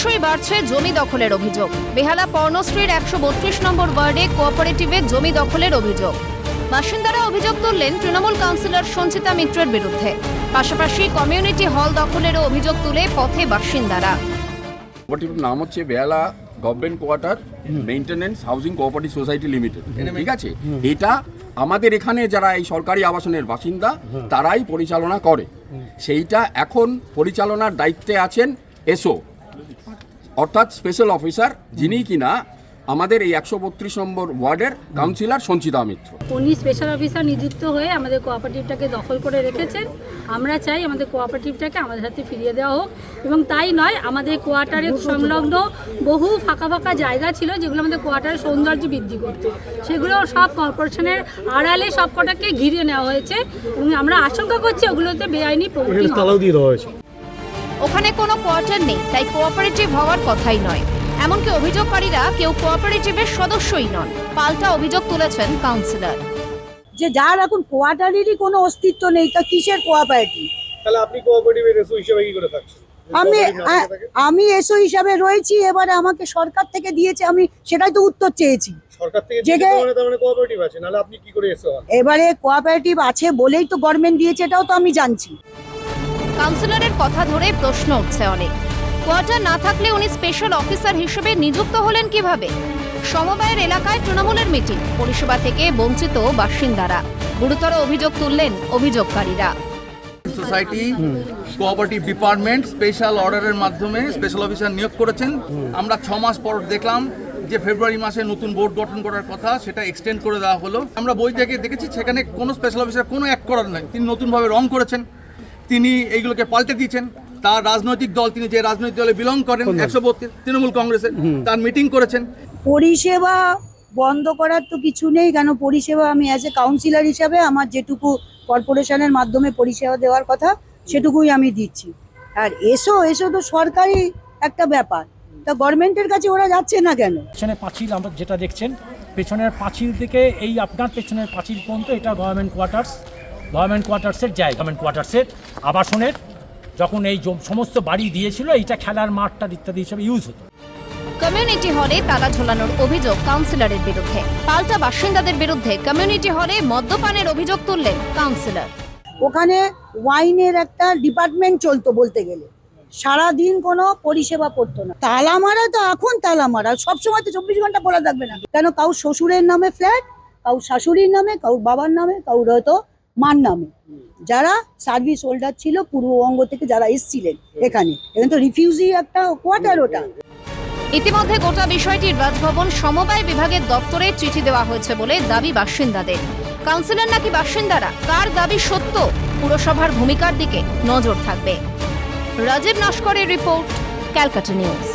ক্রমশই বাড়ছে জমি দখলের অভিযোগ। বেহালা পর্ণশ্রীর একশো বত্রিশ নম্বর ওয়ার্ডে কোঅপারেটিভে জমি দখলের অভিযোগ। বাসিন্দারা অভিযোগ তুললেন তৃণমূল কাউন্সিলর সঞ্চিতা মিত্রের বিরুদ্ধে। পাশাপাশি কমিউনিটি হল দখলেরও অভিযোগ তুলে পথে বাসিন্দারা। নাম হচ্ছে Behala government quarter maintenance housing cooperative society limited. ঠিক আছে? এটা আমাদের এখানে যারা এই সরকারি আবাসনের বাসিন্দা তারাই পরিচালনা করে। সেইটা এখন পরিচালনার দায়িত্বে আছেন এসও। অর্থাৎ স্পেশাল অফিসার যিনি কিনা আমাদের এই একশো বত্রিশ নম্বর ওয়ার্ডের কাউন্সিলর সঞ্চিতা মিত্র। উনি স্পেশাল অফিসার নিযুক্ত হয়ে আমাদের কোঅপারেটিভটাকে দখল করে রেখেছেন। আমরা চাই আমাদের কোঅপারেটিভটাকে আমাদের হাতে ফিরিয়ে দেওয়া হোক এবং তাই নয় আমাদের কোয়ার্টারের সংলগ্ন বহু ফাঁকা ফাঁকা জায়গা ছিল যেগুলো আমাদের কোয়ার্টারের সৌন্দর্য বৃদ্ধি করত। সেগুলো সব কর্পোরেশনের আড়ালে সব কটাকে ঘিরে নেওয়া হয়েছে এবং আমরা আশঙ্কা করছি ওগুলোতে বেআইনি প্রবৃত্তি ওখানে কোনো কোয়ার্টার নেই তাই কোঅপারেটিভ হওয়ার কথাই নয়। এমনকি অভিযোগকারীরা কেউ কোঅপারেটিভের সদস্যই নন। পাল্টা অভিযোগ তুলেছেন কাউন্সিলর যে যার এখন কোয়ার্টারেরই কোনো অস্তিত্ব নেই তা কিসের কোঅপারেটিভ তাহলে আপনি কোঅপারেটিভের রেসু হিসেবে কি করে থাকছেন? আমি আ- আমি এসো হিসাবে রয়েছি এবারে আমাকে সরকার থেকে দিয়েছে আমি সেটাই তো উত্তর চেয়েছি। সরকার থেকে যে- দিয়েছে মানে তার মানে কোঅপারেটিভ আছে নাহলে আপনি কি করে এসো এবারে কোঅপারেটিভ আছে বলেই তো গভর্নমেন্ট দিয়েছে এটাও তো আমি জানছি। কাউন্সিলরের কথা ধরে প্রশ্ন উঠছে অনেক। কোয়ার্টার না থাকলে উনি স্পেশাল অফিসার হিসেবে নিযুক্ত হলেন কীভাবে? সমবায়ের এলাকায় তৃণমূলের মিটিং পরিষেবা থেকে বঞ্চিত বাসিন্দারা। গুরুতর অভিযোগ তুললেন অভিযোগকারীরা। সোসাইটি, কোঅপারেটিভ ডিপার্টমেন্ট স্পেশাল অর্ডারের মাধ্যমে স্পেশাল অফিসার নিয়োগ করেছেন। আমরা ছ মাস পর দেখলাম যে ফেব্রুয়ারি মাসে নতুন বোর্ড গঠন করার কথা, সেটা এক্সটেন্ড করে দেওয়া হলো। আমরা বই থেকে দেখেছি, সেখানে কোনো স্পেশাল অফিসার কোনো এক করার নাই। তিনি নতুনভাবে রং করেছেন। তিনি এইগুলোকে পাল্টে দিয়েছেন। তার রাজনৈতিক দল তিনি যে রাজনৈতিক দলে বিলং করেন একশো বত্রিশ তৃণমূল কংগ্রেসের তার মিটিং করেছেন। পরিষেবা বন্ধ করার তো কিছু নেই কেন পরিষেবা আমি অ্যাজ এ কাউন্সিলর হিসাবে আমার যেটুকু কর্পোরেশনের মাধ্যমে পরিষেবা দেওয়ার কথা সেটুকুই আমি দিচ্ছি। আর এসো এসো তো সরকারি একটা ব্যাপার। তা গভর্নমেন্টের কাছে ওরা যাচ্ছে না কেন? পেছনে পাঁচিল আমরা যেটা দেখছেন পেছনের পাঁচিল থেকে এই আপনার পেছনের পাঁচিল পর্যন্ত এটা গভর্নমেন্ট কোয়ার্টার্স গভর্নমেন্ট কোয়ার্টার্সের জায়গা গভর্নমেন্ট কোয়ার্টার্সের আবাসনের যখন এই সমস্ত বাড়ি দিয়েছিল এইটা খেলার মাঠটা ইত্যাদি হিসেবে ইউজ হতো। কমিউনিটি হলে তালা ঝোলানোর অভিযোগ কাউন্সিলরের বিরুদ্ধে। পাল্টা বাসিন্দাদের বিরুদ্ধে কমিউনিটি হলে মদ্যপানের অভিযোগ তুললেন কাউন্সিলর ওখানে ওয়াইনের একটা ডিপার্টমেন্ট চলতো বলতে গেলে। সারাদিন কোনো পরিষেবা করতো না। তালা মারা তো এখন তালা মারা। সবসময় তো চব্বিশ ঘণ্টা খোলা থাকবে না। কেন? কাউ শ্বশুরের নামে ফ্ল্যাট কাউ শাশুড়ির নামে কাউ বাবার নামে কাউ হয়তো মার নামে। যারা সার্ভিস হোল্ডার ছিল পূর্ববঙ্গ থেকে যারা এসছিলেন এখানে এখানে তো রিফিউজি একটা কোয়ার্টার ওটা। ইতিমধ্যে গোটা বিষয়টি রাজভবন সমবায় বিভাগের দপ্তরে চিঠি দেওয়া হয়েছে বলে দাবি বাসিন্দাদের। কাউন্সিলর নাকি বাসিন্দারা? কার দাবি সত্য? পুরসভার ভূমিকার দিকে নজর থাকবে। রাজীব নস্করের রিপোর্ট, ক্যালকাটা নিউজ।